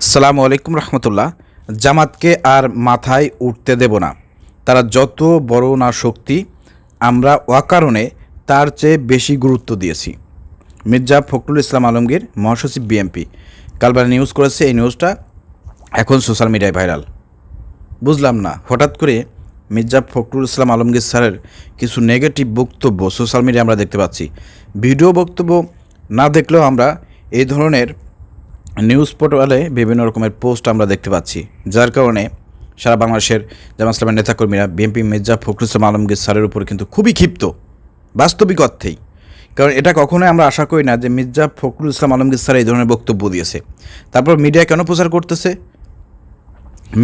সালামু আলাইকুম রহমতুল্লাহ। জামাতকে আর মাথায় উঠতে দেব না। তারা যত বড় না শক্তি, আমরা অকারণে তার চেয়ে বেশি গুরুত্ব দিয়েছি। মির্জা ফখরুল ইসলাম আলমগীর, মহাসচিব বিএমপি। কালবার নিউজ করেছে এই নিউজটা এখন সোশ্যাল মিডিয়ায় ভাইরাল। বুঝলাম না, হঠাৎ করে মির্জা ফখরুল ইসলাম আলমগীর স্যারের কিছু নেগেটিভ বক্তব্য সোশ্যাল মিডিয়ায় আমরা দেখতে পাচ্ছি। ভিডিও বক্তব্য না দেখলেও আমরা এই ধরনের নিউজ পোর্টালে বিভিন্ন রকমের পোস্ট আমরা দেখতে পাচ্ছি, যার কারণে সারা বাংলাদেশের জামা ইসলামের নেতাকর্মীরা বিএনপি মির্জা ফখরুল ইসলাম আলমগীর স্যারের উপর কিন্তু খুবই ক্ষিপ্ত, বাস্তবিক অর্থেই। কারণ এটা কখনোই আমরা আশা করি না যে মির্জা ফখরুল ইসলাম আলমগীর স্যার এই ধরনের বক্তব্য দিয়েছে। তারপর মিডিয়া কেন প্রচার করতেছে?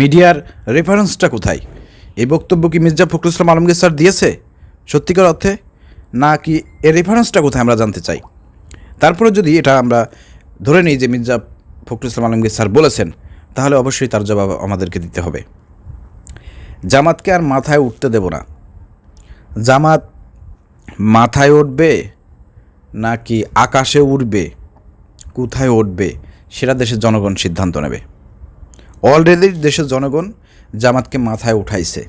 মিডিয়ার রেফারেন্সটা কোথায়? এই বক্তব্য কি মির্জা ফখরুল ইসলাম আলমগীর স্যার দিয়েছে? সত্যিকার অর্থে? না কি এর রেফারেন্সটা কোথায় আমরা জানতে চাই? তারপরে যদি এটা আমরা ধরে নিই যে মির্জা ফখরুল ইসলাম আলমগীর স্যার বলেছেন, তাহলে অবশ্যই তার জবাব আমাদেরকে দিতে হবে। জামাতকে আর মাথায় উঠতে দেব না। জামাত মাথায় উঠবে নাকি আকাশে উঠবে কোথায় উঠবে? সেটা দেশের জনগণ সিদ্ধান্ত নেবে। অলরেডি দেশের জনগণ জামাতকে মাথায় উঠাইছে।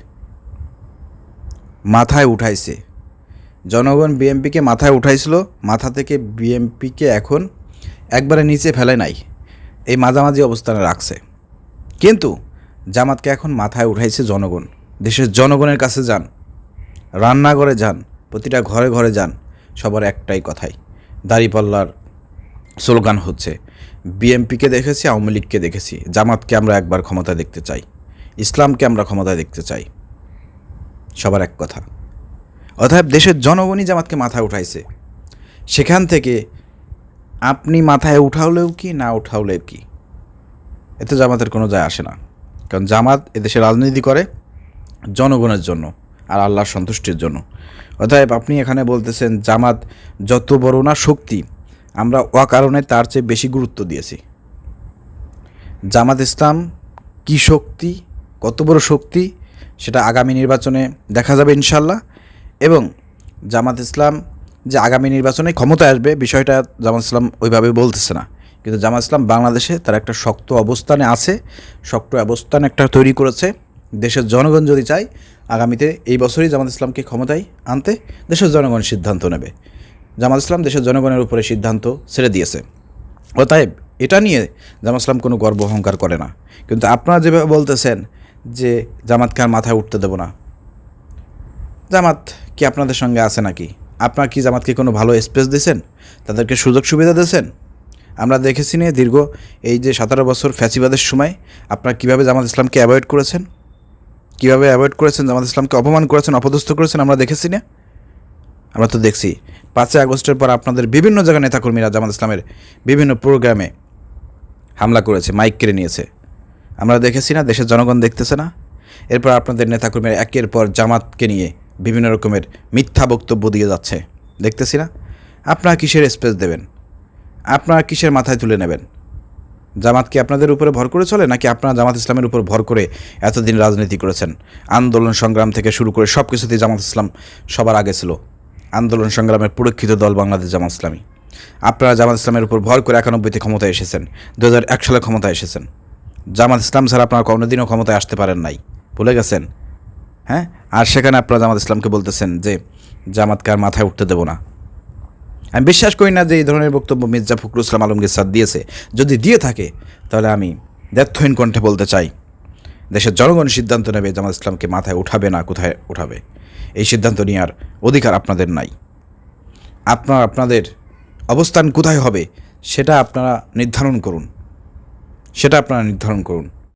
মাথায় উঠাইছে। জনগণ বিএমপিকে মাথায় উঠাইছিল, মাথা থেকে বিএমপিকে এখন একবারে নিচে ফেলে নাই। এই মাঝামাঝি অবস্থানে রাখছে। কিন্তু জামাতকে এখন মাথায় উঠাইছে জনগণ। দেশের জনগণের কাছে যান, রান্নাঘরে যান, প্রতিটা ঘরে ঘরে যান, সবার একটাই কথাই। দাড়িপাল্লার স্লোগান হচ্ছে, বিএমপিকে দেখেছি, আওয়ামী লীগকে দেখেছি, জামাতকে আমরা একবার ক্ষমতা দেখতে চাই, ইসলামকে আমরা ক্ষমতায় দেখতে চাই। সবার এক কথা। অতএব দেশের জনগণই জামাতকে মাথায় উঠাইছে। সেখান থেকে আপনি মাথায় উঠাওলেও কি, না উঠাওলেও কি? এতে জামাতের কোনো যায় আসে না। কারণ জামাত এদেশে রাজনীতি করে জনগণের জন্য আর আল্লাহর সন্তুষ্টির জন্য। অতএব আপনি এখানে বলতেছেন, জামাত যত বড় না শক্তি, আমরা অকারণে তার চেয়ে বেশি গুরুত্ব দিয়েছি। জামাত ইসলাম কী শক্তি, কত বড় শক্তি, সেটা আগামী নির্বাচনে দেখা যাবে ইনশাল্লাহ। এবং জামাত ইসলাম যে আগামী নির্বাচনে ক্ষমতা আসবে, বিষয়টা জামাত ইসলাম ওইভাবে বলতেছে না। কিন্তু জামাত ইসলাম বাংলাদেশে তার একটা শক্ত অবস্থানে আছে, শক্ত অবস্থান একটা তৈরি করেছে। দেশের জনগণ যদি চায়, আগামীতে এই বছরই জামাত ইসলামকে ক্ষমতায় আনতে দেশের জনগণ সিদ্ধান্ত নেবে। জামাত ইসলাম দেশের জনগণের উপরে সিদ্ধান্ত ছেড়ে দিয়েছে। অতএব এটা নিয়ে জামাত ইসলাম কোনো গর্ব অহংকার করে না। কিন্তু আপনারা যেভাবে বলতেছেন যে জামাতকে আর মাথায় উঠতে দেবো না, জামাত কি আপনাদের সঙ্গে আছে নাকি? আপনার কি জামাতকে কোনো ভালো স্পেস দিয়েছেন? তাদেরকে সুযোগ সুবিধা দিয়েছেন? আমরা দেখেছি নিয়ে দীর্ঘ এই যে সতেরো বছর ফ্যাসিবাদের সময় আপনারা কীভাবে জামাত ইসলামকে অ্যাভয়েড করেছেন? কীভাবে অ্যাভয়েড করেছেন জামাত ইসলামকে? অপমান করেছেন, অপদস্থ করেছেন আমরা দেখেছি না আমরা তো দেখছি। পাঁচই আগস্টের পর আপনাদের বিভিন্ন জায়গায় নেতাকর্মীরা জামাত ইসলামের বিভিন্ন প্রোগ্রামে হামলা করেছে মাইক কেড়ে নিয়েছে। আমরা দেখেছি না, দেশের জনগণ দেখতেছে না। এরপর আপনাদের নেতাকর্মীরা একের পর জামাতকে নিয়ে বিভিন্ন রকমের মিথ্যা বক্তব্য দিয়ে যাচ্ছে। দেখতেছি না? আপনারা কিসের স্পেস দেবেন? আপনারা কিসের মাথায় তুলে নেবেন? জামাত কি আপনাদের উপরে ভর করে চলে, নাকি আপনারা জামাত ইসলামের উপর ভর করে এতদিন রাজনীতি করেছেন? আন্দোলন সংগ্রাম থেকে শুরু করে সব কিছুতেই জামাত ইসলাম সবার আগে ছিল। আন্দোলন সংগ্রামের পুরক্ষিত দল বাংলাদেশ জামাত ইসলামী। আপনারা জামাত ইসলামের উপর ভর করে একানব্বইতে ক্ষমতায় এসেছেন। দু সালে ক্ষমতায় এসেছেন। জামাত ইসলাম ছাড়া আপনারা কোনোদিনও ক্ষমতায় আসতে পারেন নাই। ভুলে গেছেন? হ্যাঁ? আর সেখানে আপনারা জামাত ইসলামকে বলতেছেন যে, জামাতকে আর মাথায় উঠতে দেবো না। আমি বিশ্বাস করি না যে এই ধরনের বক্তব্য মির্জা ফখরুল ইসলাম আলমগীর স্যার দিয়েছে। যদি দিয়ে থাকে, তাহলে আমি দ্ব্যর্থহীন কণ্ঠে বলতে চাই, দেশের জনগণ সিদ্ধান্ত নেবে জামাত ইসলামকে মাথায় উঠাবে না, কোথায় উঠাবে। এই সিদ্ধান্ত নেওয়ার অধিকার আপনাদের নাই। আপনার, আপনাদের অবস্থান কোথায় হবে, সেটা আপনারা নির্ধারণ করুন। সেটা আপনারা নির্ধারণ করুন।